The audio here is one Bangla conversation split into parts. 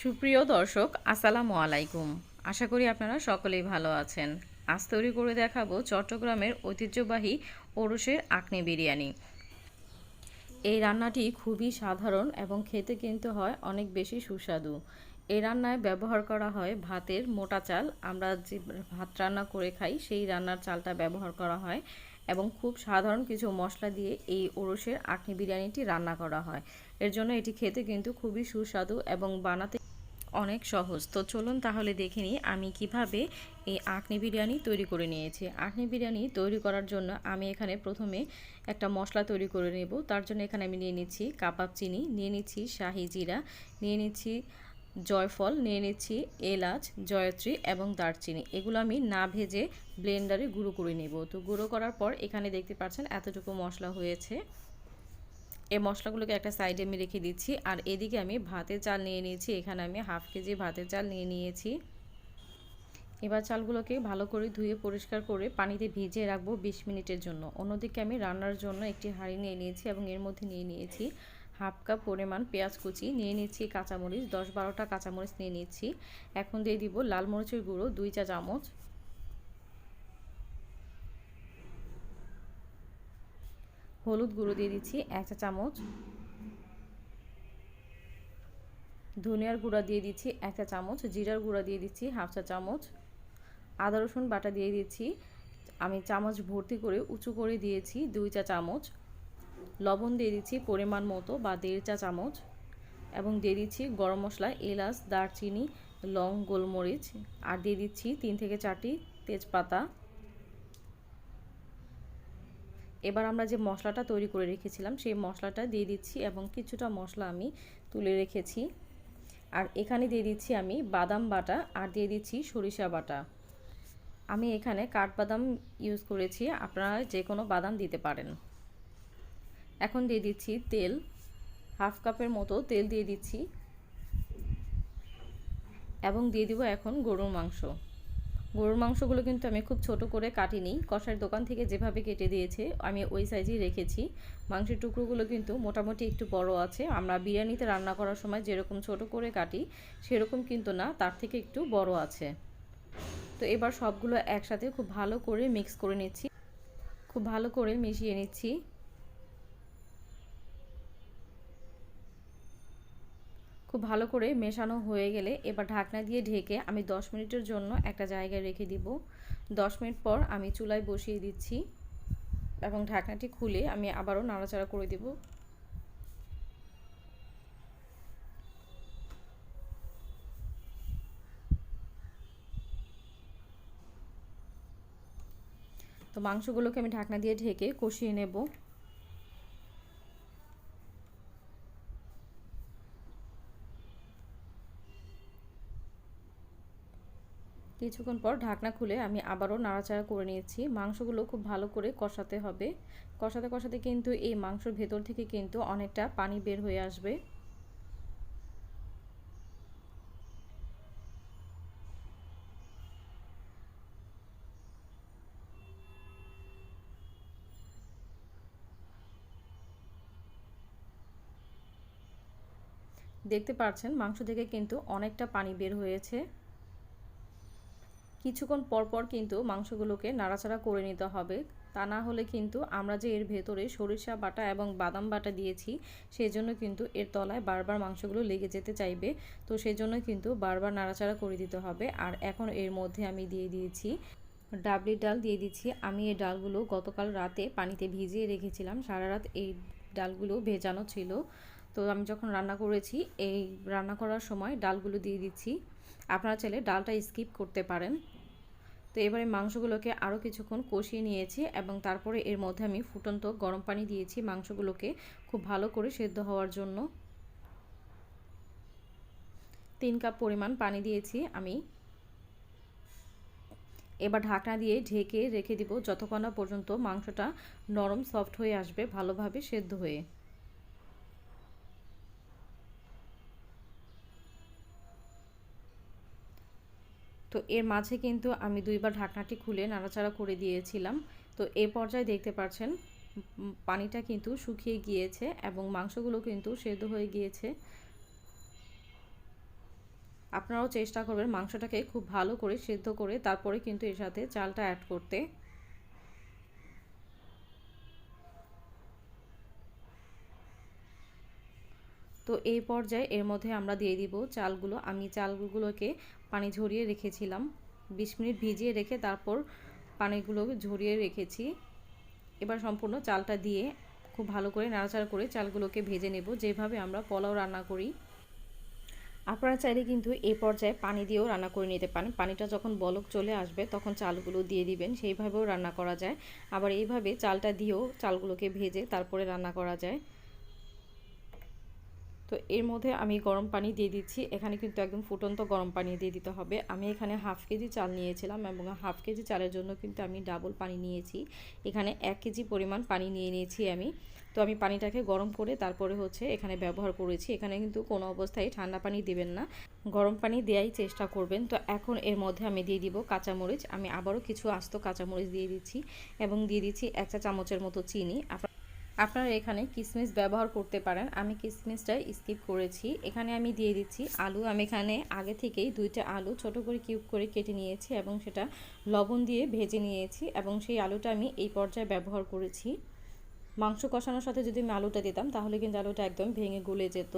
সুপ্রিয় দর্শক, আসসালামু আলাইকুম। আশা করি আপনারা সকলেই ভালো আছেন। আজ তৈরি করে দেখাবো চট্টগ্রামের ঐতিহ্যবাহী ওরসের আকনি বিরিয়ানি। এই রান্নাটি খুবই সাধারণ এবং খেতে কিন্তু হয় অনেক বেশি সুস্বাদু। এই রান্নায় ব্যবহার করা হয় ভাতের মোটা চাল। আমরা যে ভাত রান্না করে খাই, সেই রান্নার চালটা ব্যবহার করা হয় এবং খুব সাধারণ কিছু মশলা দিয়ে এই ওরসের আকনি বিরিয়ানিটি রান্না করা হয়। এর জন্য এটি খেতে কিন্তু খুবই সুস্বাদু এবং বানাতে অনেক সহজ। তো চলুন তাহলে দেখে নিই আমি কীভাবে এই আঁকনি বিরিয়ানি তৈরি করে নিয়েছি। আঁকনি বিরিয়ানি তৈরি করার জন্য আমি এখানে প্রথমে একটা মশলা তৈরি করে নেব। তার জন্য এখানে আমি নিয়ে নিচ্ছি কাবাব চিনি, নিয়ে নিচ্ছি শাহি জিরা, নিয়ে নিচ্ছি জয়ফল, নিয়ে নিচ্ছি এলাচ, জয়ত্রী এবং দারচিনি। এগুলো আমি না ভেজে ব্লেন্ডারে গুঁড়ো করে নেব। তো গুঁড়ো করার পর এখানে দেখতে পাচ্ছেন এতটুকু মশলা হয়েছে। এই মশলাগুলোকে একটা সাইডে আমি রেখে দিচ্ছি। আর এদিকে আমি ভাতের চাল নিয়ে নিয়েছি। এখানে আমি হাফ কেজি ভাতের চাল নিয়ে নিয়েছি। এবার চালগুলোকে ভালো করে ধুয়ে পরিষ্কার করে পানিতে ভিজিয়ে রাখব বিশ মিনিটের জন্য। অন্যদিকে আমি রান্নার জন্য একটি হাঁড়ি নিয়ে নিয়েছি এবং এর মধ্যে নিয়ে নিয়েছি হাফ কাপ পরিমাণ পেঁয়াজ কুচি, নিয়ে নিচ্ছি কাঁচামরিচ, দশ বারোটা কাঁচামরিচ নিয়ে নিচ্ছি এখন দিয়ে দিব লাল মরিচের গুঁড়ো, দুই চা চামচ হলুদ গুঁড়ো দিয়ে দিচ্ছি এক চা চামচ। ধনিয়ার গুঁড়া দিয়ে দিচ্ছি এক চা চামচ। জিরার গুঁড়া দিয়ে দিচ্ছি হাফ চা চামচ। আদা, রসুন বাটা দিয়ে দিচ্ছি। আমি চামচ ভর্তি করে উঁচু করে দিয়েছি দুই চা চামচ। লবণ দিয়ে দিচ্ছি পরিমাণ মতো বা দেড় চা চামচ। এবং দিয়ে দিচ্ছি গরম মশলা, এলাচ, দারচিনি, লং, গোলমরিচ। আর দিয়ে দিচ্ছি তিন থেকে চারটি তেজপাতা। এবার আমরা যে মশলাটা তৈরি করে রেখেছিলাম, সেই মশলাটা দিয়ে দিচ্ছি এবং কিছুটা মশলা আমি তুলে রেখেছি। আর এখানে দিয়ে দিচ্ছি আমি বাদাম বাটা আর দিয়ে দিচ্ছি সরিষা বাটা। আমি এখানে কাঠবাদাম ইউজ করেছি, আপনারা যে কোনো বাদাম দিতে পারেন। এখন দিয়ে দিচ্ছি তেল, হাফ কাপের মতো তেল দিয়ে দিচ্ছি এবং দিয়ে দিব এখন গরুর মাংস। গরুর মাংসগুলো কিন্তু আমি খুব ছোট করে কাটিনি। কষার দোকান থেকে যেভাবে কেটে দিয়েছে, আমি ওই সাইজেই রেখেছি। মাংসের টুকরোগুলো কিন্তু মোটামুটি একটু বড় আছে। আমরা বিরিয়ানিতে রান্না করার সময় যেরকম ছোট করে কাটি, সেরকম কিন্তু না, তার থেকে একটু বড় আছে। তো এবার সবগুলো একসাথে খুব ভালো করে মিক্স করে নিচ্ছি। খুব ভালো করে মিশিয়ে নিচ্ছি। খুব ভালো করে মেশানো হয়ে গেলে এবার ঢাকনা দিয়ে ঢেকে আমি 10 মিনিটের জন্য একটা জায়গায় রেখে দিব। 10 মিনিট পর আমি চুলায় বসিয়ে দিচ্ছি এবং ঢাকনাটি খুলে আমি আবারও নাড়াচাড়া করে দেব। তো মাংসগুলোকে আমি ঢাকনা দিয়ে ঢেকে কষিয়ে নেব। কিছুক্ষণ পর ঢাকনা খুলে আমি আবারও নাড়াচাড়া করে নিয়েছি। মাংসগুলো খুব ভালো করে কষাতে হবে। কষাতে কষাতে কিন্তু এই মাংসর ভেতর থেকে কিন্তু অনেকটা পানি বের হয়ে আসবে। দেখতে পাচ্ছেন মাংস থেকে কিন্তু অনেকটা পানি বের হয়েছে। কিছুক্ষণ পরপর কিন্তু মাংসগুলোকে নাড়াচাড়া করে নিতে হবে। তা না হলে কিন্তু আমরা যে এর ভেতরে সরিষা বাটা এবং বাদাম বাটা দিয়েছি সেই জন্য কিন্তু এর তলায় বারবার মাংসগুলো লেগে যেতে চাইবে। তো সেই জন্য কিন্তু বারবার নাড়াচাড়া করে দিতে হবে। আর এখন এর মধ্যে আমি দিয়ে দিয়েছি ডাবলি ডাল, দিয়ে দিচ্ছি। আমি এই ডালগুলো গতকাল রাতে পানিতে ভিজিয়ে রেখেছিলাম। সারা রাত এই ডালগুলো ভেজানো ছিল। তো আমি যখন রান্না করেছি, এই রান্না করার সময় ডালগুলো দিয়ে দিচ্ছি। আপনারা চাইলে ডালটা স্কিপ করতে পারেন। তো এবারে মাংসগুলোকে আরও কিছুক্ষণ কষিয়ে নিয়েছি এবং তারপরে এর মধ্যে আমি ফুটন্ত গরম পানি দিয়েছি মাংসগুলোকে খুব ভালো করে সেদ্ধ হওয়ার জন্য। তিন কাপ পরিমাণ পানি দিয়েছি আমি। এবার ঢাকনা দিয়ে ঢেকে রেখে দিব যতক্ষণ পর্যন্ত মাংসটা নরম সফট হয়ে আসবে, ভালোভাবে সেদ্ধ হয়ে। তো এর মাঝে কিন্তু আমি দুইবার ঢাকনাটি খুলে নাড়াচাড়া করে দিয়েছিলাম। তো এ পর্যায়ে দেখতে পাচ্ছেন পানিটা কিন্তু শুকিয়ে গিয়েছে এবং মাংসগুলো কিন্তু সেদ্ধ হয়ে গিয়েছে। আপনারাও চেষ্টা করবেন মাংসটাকে খুব ভালো করে সেদ্ধ করে তারপরে কিন্তু এর সাথে চালটা অ্যাড করতে। তো এই পর্যায়ে এর মধ্যে আমরা দিয়ে দিব চালগুলো। আমি চালগুলোকে পানি ঝরিয়ে রেখেছিলাম। বিশ মিনিট ভিজিয়ে রেখে তারপর পানিগুলো ঝরিয়ে রেখেছি। এবার সম্পূর্ণ চালটা দিয়ে খুব ভালো করে নাড়াচাড়া করে চালগুলোকে ভেজে নেব। যেভাবে আমরা পোলাও রান্না করি, আপনারা চাইলে কিন্তু এই পর্যায়ে পানি দিয়েও রান্না করে নিতে পারেন। পানিটা যখন বলক চলে আসবে, তখন চালগুলো দিয়ে দিবেন। সেইভাবেও রান্না করা যায়। আবার এইভাবে চালটা দিয়েও চালগুলোকে ভেজে তারপরে রান্না করা যায়। তো এর মধ্যে আমি গরম পানি দিয়ে দিচ্ছি। এখানে কিন্তু একদম ফুটন্ত গরম পানি দিয়ে দিতে হবে। আমি এখানে হাফ কেজি চাল নিয়েছিলাম এবং হাফ কেজি চালের জন্য কিন্তু আমি ডাবল পানি নিয়েছি। এখানে এক কেজি পরিমাণ পানি নিয়ে নিয়েছি আমি। তো আমি পানিটাকে গরম করে তারপরে হচ্ছে এখানে ব্যবহার করেছি। এখানে কিন্তু কোনো অবস্থায় ঠান্ডা পানি দেবেন না। গরম পানি দেওয়াই চেষ্টা করবেন। তো এখন এর মধ্যে আমি দিয়ে দিব কাঁচামরিচ। আমি আবারও কিছু আস্ত কাঁচামরিচ দিয়ে দিচ্ছি এবং দিয়ে দিচ্ছি এক চা চামচের মতো চিনি। আপনারা এখানে কিসমিস ব্যবহার করতে পারেন। আমি কিসমিসটা স্কিপ করেছি। এখানে আমি দিয়ে দিচ্ছি আলু। আমি এখানে আগে থেকেই দুইটা আলু ছোট করে কিউব করে কেটে নিয়েছি এবং সেটা লবণ দিয়ে ভেজে নিয়েছি এবং সেই আলুটা আমি এই পর্যায়ে ব্যবহার করেছি। মাংস কষানোর সাথে যদি আমি আলুটা দিতাম, তাহলে কিন্তু আলুটা একদম ভেঙে গলে যেত।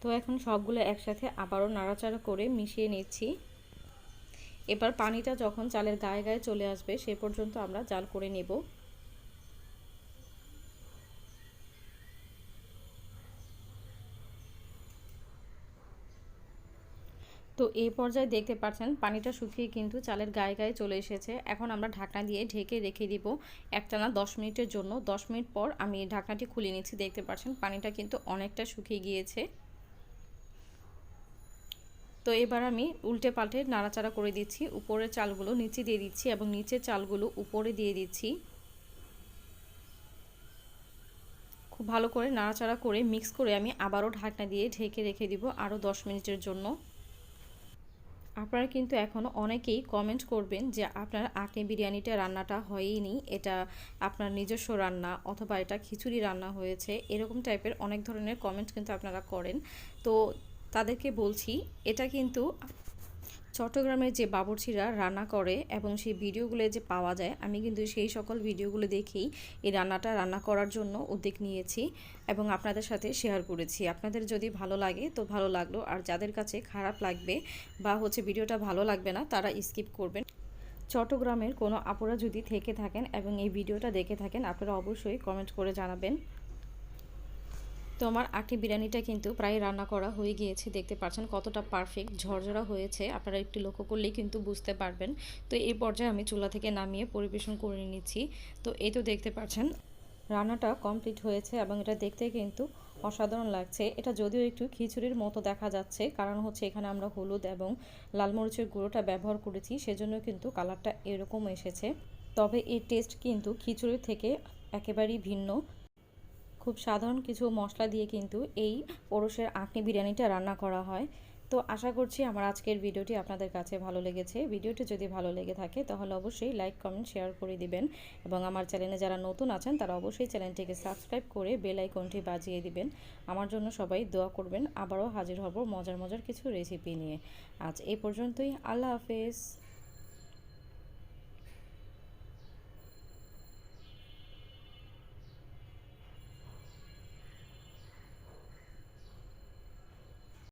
তো এখন সবগুলো একসাথে আবারও নাড়াচাড়া করে মিশিয়ে নিচ্ছি। এবার পানিটা যখন চালের গায়ে গায়ে চলে আসবে, সে পর্যন্ত আমরা জাল করে নেব। তো এই পর্যায়ে দেখতে পাচ্ছেন, পানিটা শুকিয়ে কিন্তু চালের গায়ে গায়ে চলে এসেছে। এখন আমরা ঢাকনা দিয়ে ঢেকে রেখে দিব একটানা দশ মিনিটের জন্য। দশ মিনিট পর আমি ঢাকনাটি খুলে নিচ্ছি, দেখতে পাচ্ছেন পানিটা কিন্তু অনেকটা শুকিয়ে গিয়েছে। তো এবার আমি উল্টে পাল্টে নাড়াচাড়া করে দিচ্ছি, উপরের চালগুলো নিচে দিয়ে দিচ্ছি এবং নিচের চালগুলো উপরে দিয়ে দিচ্ছি। খুব ভালো করে নাড়াচাড়া করে মিক্স করে আমি আবারও ঢাকনা দিয়ে ঢেকে রেখে দিব আরও দশ মিনিটের জন্য। আপনারা কিন্তু এখনও অনেকেই কমেন্ট করবেন যে আপনার আঁকনি বিরিয়ানিটা রান্নাটা হয়ইনি এটা আপনার নিজস্ব রান্না অথবা এটা খিচুড়ি রান্না হয়েছে, এরকম টাইপের অনেক ধরনের কমেন্ট কিন্তু আপনারা করেন। তো তাদেরকে বলছি, এটা কিন্তু চট্টগ্রামের যে বাবরচিরা রান্না করে এবং সেই ভিডিওগুলো যে পাওয়া যায়, আমি কিন্তু সেই সকল ভিডিওগুলো দেখেই এই রান্নাটা রান্না করার জন্য উদ্যোগ নিয়েছি এবং আপনাদের সাথে শেয়ার করেছি। আপনাদের যদি ভালো লাগে তো ভালো লাগল, আর যাদের কাছে খারাপ লাগবে বা হচ্ছে ভিডিওটা ভালো লাগবে না, তারা স্কিপ করবেন। চট্টগ্রামের কোনো আপুরা যদি থেকে থাকেন এবং এই ভিডিওটা দেখে থাকেন, আপনারা অবশ্যই কমেন্ট করে জানাবেন। তো আমার আটি বিরিয়ানিটা কিন্তু প্রায় রান্না করা হয়ে গিয়েছে, দেখতে পাচ্ছেন কতটা পারফেক্ট ঝরঝরা হয়েছে, আপনারা একটু লক্ষ্য করলেই কিন্তু বুঝতে পারবেন। তো এই পর্যায়ে আমি চুলা থেকে নামিয়ে পরিবেশন করে নিচ্ছি। তো এই তো দেখতে পাচ্ছেন, রান্নাটা কমপ্লিট হয়েছে এবং এটা দেখতে কিন্তু অসাধারণ লাগছে। এটা যদিও একটু খিচুড়ির মতো দেখা যাচ্ছে, কারণ হচ্ছে এখানে আমরা হলুদ এবং লাল মরিচের গুঁড়োটা ব্যবহার করেছি, সেজন্য কিন্তু কালারটা এরকম এসেছে। তবে এর টেস্ট কিন্তু খিচুড়ির থেকে একেবারেই ভিন্ন। খুব সাধারণ কিছু মশলা দিয়ে কিন্তু এই ওরসের আঁকনি বিরিয়ানিটা রান্না করা হয়। তো আশা করছি আমার আজকের ভিডিওটি আপনাদের কাছে ভালো লেগেছে। ভিডিওটি যদি ভালো লেগে থাকে তাহলে অবশ্যই লাইক, কমেন্ট, শেয়ার করে দিবেন এবং আমার চ্যানেলে যারা নতুন আছেন তারা অবশ্যই চ্যানেলটিকে সাবস্ক্রাইব করে বেল আইকনটি বাজিয়ে দিবেন। আমার জন্য সবাই দোয়া করবেন। আবারও হাজির হব মজার মজার কিছু রেসিপি নিয়ে। আজ এই পর্যন্তই। আল্লাহ হাফেজ।